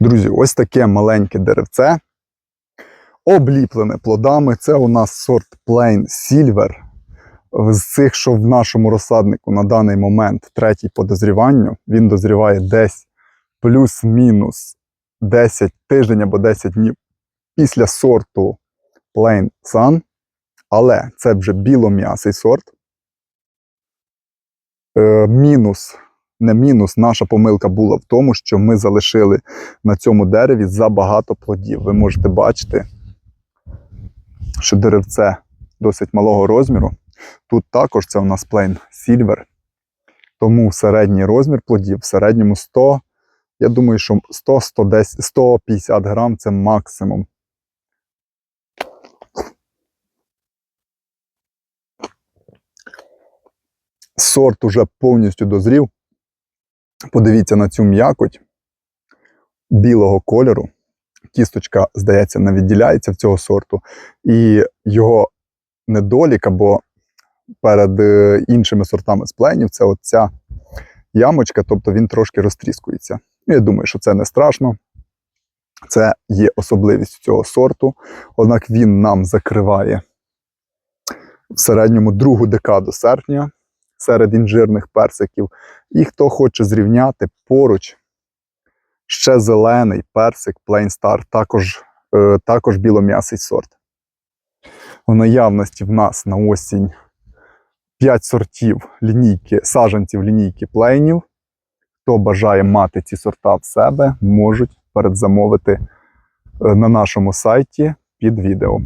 Друзі, ось таке маленьке деревце, обліплене плодами. Це у нас сорт Plain Silver. З цих, що в нашому розсаднику на даний момент третій по дозріванню, він дозріває десь плюс-мінус 10 тиждень або 10 днів після сорту Plain Sun. Але це вже білом'ясий сорт. Е, мінус, не мінус, наша помилка була в тому, що ми залишили на цьому дереві забагато плодів. Ви можете бачити, що деревце досить малого розміру. Тут також це у нас Plain Silver. Тому середній розмір плодів в середньому 100. Я думаю, що 100, 110, 150 грам це максимум. Сорт уже повністю дозрів. Подивіться на цю м'якоть білого кольору. Кісточка, здається, не відділяється в цього сорту. І його недолік або перед е, іншими сортами спленів це оця ямочка, тобто він трошки розтріскується. Ну, Я думаю, що це не страшно. Це є особливість цього сорту. Однак він нам закриває в середньому другу декаду серпня серед інжирних персиків. І хто хоче зрівняти поруч ще зелений персик Plain Star, також, е, також білом'ясий сорт. В наявності в нас на осінь 5 сортів лінійки, саджанців лінійки плейнів. Хто бажає мати ці сорта в себе, можуть передзамовити е, на нашому сайті під відео.